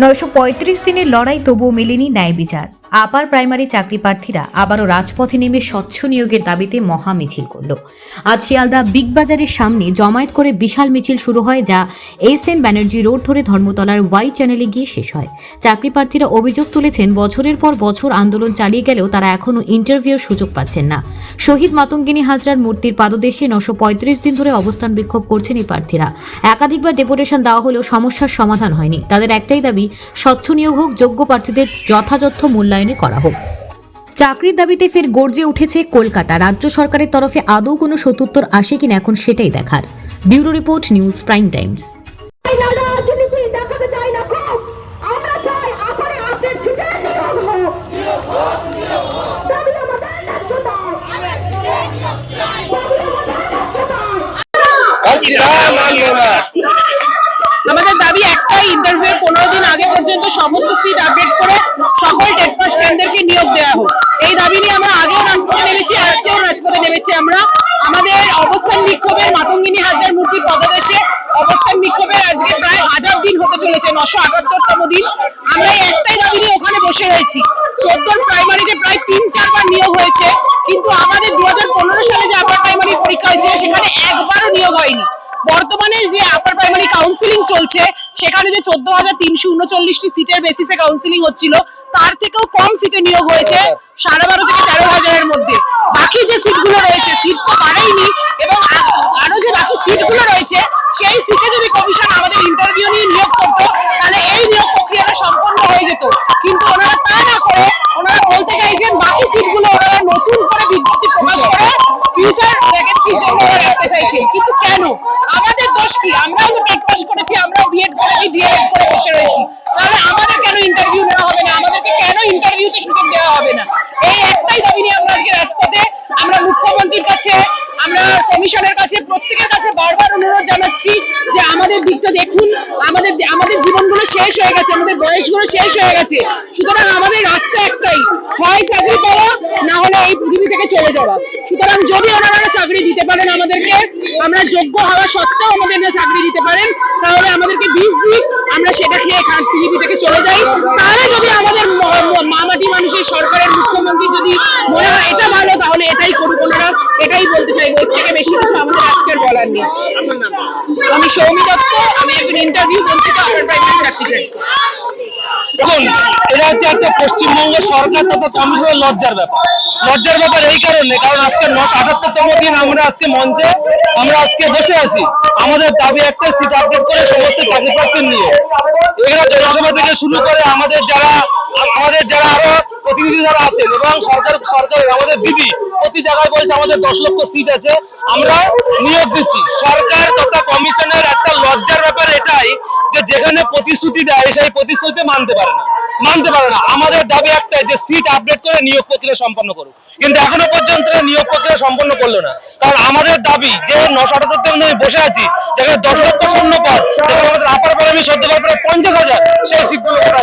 নয়শো পঁয়ত্রিশ দিনের লড়াই তবুও মেলেনি ন্যায় বিচার আপার প্রাইমারি চাকরি প্রার্থীরা আবারও রাজপথে নেমে স্বচ্ছ নিয়োগের দাবিতে মহা মিছিল করল। আজ শিয়ালদা বিগ বাজারের সামনে জমায়েত করে বিশাল মিছিল শুরু হয় যা এস এন ব্যানার্জি রোড ধরে ধর্মতলার ওয়াই চ্যানেলে গিয়ে শেষ হয়। চাকরি প্রার্থীরা অভিযোগ তুলেছেন, বছরের পর বছর আন্দোলন চালিয়ে গেলেও তারা এখনও ইন্টারভিউর সুযোগ পাচ্ছেন না। শহীদ মাতঙ্গিনী হাজরার মূর্তির পাদদেশে নশো পঁয়ত্রিশ দিন ধরে অবস্থান বিক্ষোভ করছেন এই প্রার্থীরা। একাধিকবার ডেপুটেশন দেওয়া হলেও সমস্যার সমাধান হয়নি। তাদের একটাই দাবি, স্বচ্ছ নিয়োগ হোক, যোগ্য প্রার্থীদের যথাযথ মূল্যায়নে করা হোক। চাকরির দাবিতে ফের গর্জে উঠেছে কলকাতা। রাজ্য সরকারের তরফে আদৌ কোনো সত্যুত্তর আসে কিনা এখন সেটাই দেখার। Bureau report, news prime times. আমাদের দাবি একটাই ইন্টারভিউ পনেরো দিন আগে পর্যন্ত সমস্ত সিট আপডেট করে সকল টেট পাস ক্যান্ডারকে নিয়োগ দেওয়া হোক এই দাবি নিয়ে আমরা আগেও রাজপথে নেমেছি আজকেও রাজপথে নেমেছি আমরা। আমাদের অবস্থান বিক্ষোভের মাতঙ্গিনী হাজার মূর্তির পদদেশে। অবস্থান বিক্ষোভের আজকে প্রায় হাজার দিন হতে চলেছে, নশো আটাত্তরতম দিন। আমরা এই একটাই দাবি নিয়ে ওখানে বসে রয়েছি। চোদ্দ প্রাইমারিতে প্রায় তিন, চারবার নিয়োগ হয়েছে। কিন্তু আমাদের দু হাজার পনেরো সালে যে আপার প্রাইমারি পরীক্ষা হয়েছিল, সেখানে একবারও নিয়োগ হয়নি। বর্তমানে যে আপার প্রাইমারি কাউন্সিলিং চলছে, সেখানে যে চোদ্দ হাজার তিনশো উনচল্লিশটি সিটের বেসিসে কাউন্সিলিং হচ্ছিল, তার থেকেও কম সিটে নিয়োগ হয়েছে সাড়ে বারো থেকে তেরো হাজারের মধ্যে। বাকি যে সিটগুলো রয়েছে সিট তো বাড়েইনি, এবং আরও যে বাকি সিটগুলো রয়েছে, সেই সিটে যদি কমিশন আমাদের ইন্টারভিউ নিয়ে নিয়োগ করতো, তাহলে এই নিয়োগ প্রক্রিয়াটা সম্পন্ন হয়ে যেত। কিন্তু ওনারা তা না করে, ওনারা বলতে চাইছেন বাকি সিটগুলো ওনারা নতুন করে বিজ্ঞপ্তি প্রকাশ করে ফিউচার ভ্যাকেন্সির জন্য ওরা রাখতে চাইছেন। কিন্তু কেন আমাদের দোষ কি? আমরাও তো টেট পাস করেছি আমরাও বিএড করেছি ডিএড করে বসে রয়েছি তাহলে আমাদের কেন ইন্টারভিউ নেওয়া হবে না আমাদেরকে কেন ইন্টারভিউতে সুযোগ দেওয়া হবে না এই একটাই দাবি নিয়ে আমরা আজকে রাজপথে আমরা মুখ্যমন্ত্রীর কাছে আমরা কমিশনের কাছে প্রত্যেকের কাছে বারবার অনুরোধ জানাচ্ছি যে আমাদের দিকটা দেখুন, আমাদের আমাদের জীবনগুলো শেষ হয়ে গেছে, আমাদের বয়সগুলো শেষ হয়ে গেছে। সুতরাং আমাদের রাস্তা একটাই, হয় চাকরি পাওয়া, না হলে এই পৃথিবী থেকে চলে যাওয়া। সুতরাং যদি ওনারা চাকরি দিতে পারেন আমাদেরকে, আমরা যোগ্য হওয়া সত্ত্বেও আমাদের না চাকরি দিতে পারেন, তাহলে আমাদেরকে বিষ দিন, আমরা সেটা খেয়ে এখান পৃথিবী থেকে চলে যাই। তাহলে যদি আমাদের মামাটি মানুষের সরকারের মুখ্যমন্ত্রী যদি মনে হয় এটা ভালো, তাহলে এটাই বলতে চাইব এর থেকে বেশি কিছু আমাদের আজকের বলার নেই। আমি সৌমি দত্ত আমি একজন ইন্টারভিউ বঞ্চিত আমার প্রাইমারি চাকরি দেখুন এটা হচ্ছে একটা পশ্চিমবঙ্গ সরকার তথা কমিশনের লজ্জার ব্যাপার। লজ্জার ব্যাপার এই কারণে কারণ আজকে নশো আটাত্তরতম দিন আমরা আজকে মঞ্চে আমরা আজকে বসে আছি। আমাদের দাবি একটা সিট আপডেট করে সমস্ত চাকরি প্রার্থী নিয়ে। এগুলো জনসভা থেকে শুরু করে আমাদের যারা আমাদের যারা আরও প্রতিনিধি যারা আছেন এবং সরকার সরকার, আমাদের দিদি প্রতি জায়গায় বলছে আমাদের দশ লক্ষ সিট আছে। আমরা নিয়োগ দিচ্ছি। সরকার তথা কমিশনের একটা লজ্জার ব্যাপার এটাই যে যেখানে প্রতিশ্রুতি দেয়, সেই প্রতিশ্রুতি মানতে পারে না। মানতে পারে না। আমাদের দাবি একটাই যে সিট আপডেট করে নিয়োগ প্রক্রিয়া সম্পন্ন করুক। কিন্তু এখনও পর্যন্ত নিয়োগ প্রক্রিয়া সম্পন্ন করল না। কারণ আমাদের দাবি যে নশো আটাত্তর আমি বসে আছি, যেখানে দশ লক্ষ শূন্য পদ যেখানে আমাদের আপার প্রাইমারি সদ্য প্রায় পঞ্চাশ হাজার সেই সিটগুলো করা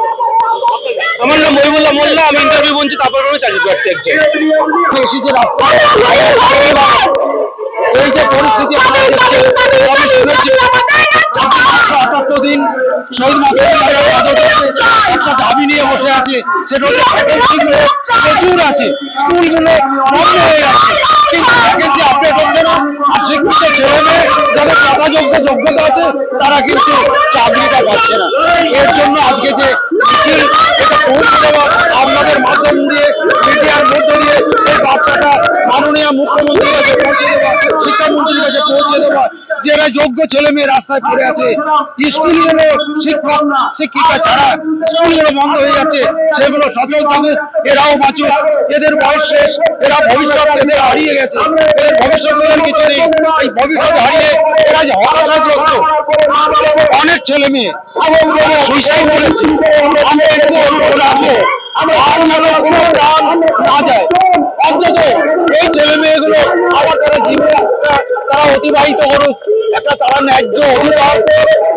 আমার নাম মহিবুল্লাহ মোল্লা, আমি ইন্টারভিউ বঞ্চিত আপার গ্রামে চাকরি প্রার্থী একজন এসেছে রাস্তায় এই যে পরিস্থিতি আমরা দেখছি আমি শুনেছি হচ্ছে হচ্ছে না, আর শিক্ষিত ছেলে মেয়ে যাদের যথাযোগ্য যোগ্যতা আছে, তারা কিন্তু চাকরিটা পাচ্ছে না। এর জন্য আজকে হয়ে সেগুলো সচল এরাও বাঁচুক এদের বয়স শেষ এরা ভবিষ্যৎ এদের হারিয়ে গেছে এদের ভবিষ্যৎ কিছু নেই এই ভবিষ্যৎ হারিয়ে এরা যে হতাশাগ্রস্ত অনেক ছেলে মেয়ে সুইসাইড করেছে রাখব আর কোনো প্রাণ অতিবাহিত করুক। একটা তারা ন্যায্য অধিকার।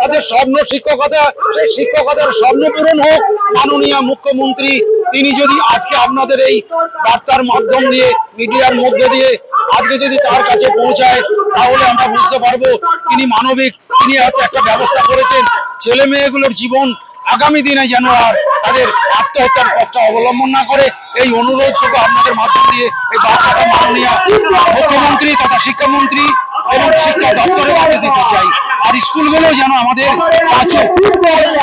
তাদের স্বপ্ন শিক্ষকতা সেই শিক্ষকতার স্বপ্ন পূরণ হোক। মাননীয় মুখ্যমন্ত্রী, তিনি যদি আজকে আপনাদের এই বার্তার মাধ্যম দিয়ে, মিডিয়ার মধ্যে দিয়ে আজকে যদি তার কাছে পৌঁছায়, তাহলে আমরা বুঝতে পারব তিনি মানবিক। তিনি হয়তো একটা ব্যবস্থা করেছেন। ছেলে মেয়েগুলোর জীবন আগামী দিনে যেন আর তাদের আত্মহত্যার পথটা অবলম্বন না করে। এই অনুরোধটুকু আপনাদের মাধ্যম দিয়ে এই বার্তাটা মাননীয় মুখ্যমন্ত্রী তথা শিক্ষামন্ত্রী এবং শিক্ষা দপ্তরের কাছে দিতে চাই। আর স্কুলগুলো যেন আমাদের বাঁচুক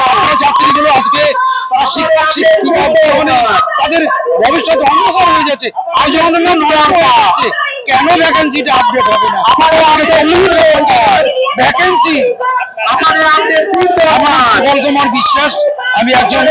ছাত্রছাত্রীগুলো আজকে তারা শিক্ষিকা তাদের ভবিষ্যৎ অন্ধকার হয়ে যাচ্ছে। আজ আমাদের নষ্ট হয়ে যাচ্ছে কেন ভ্যাকেন্সিটা আপডেট হবে না? ভ্যাকেন্সি আমার বিশ্বাস আমি একজন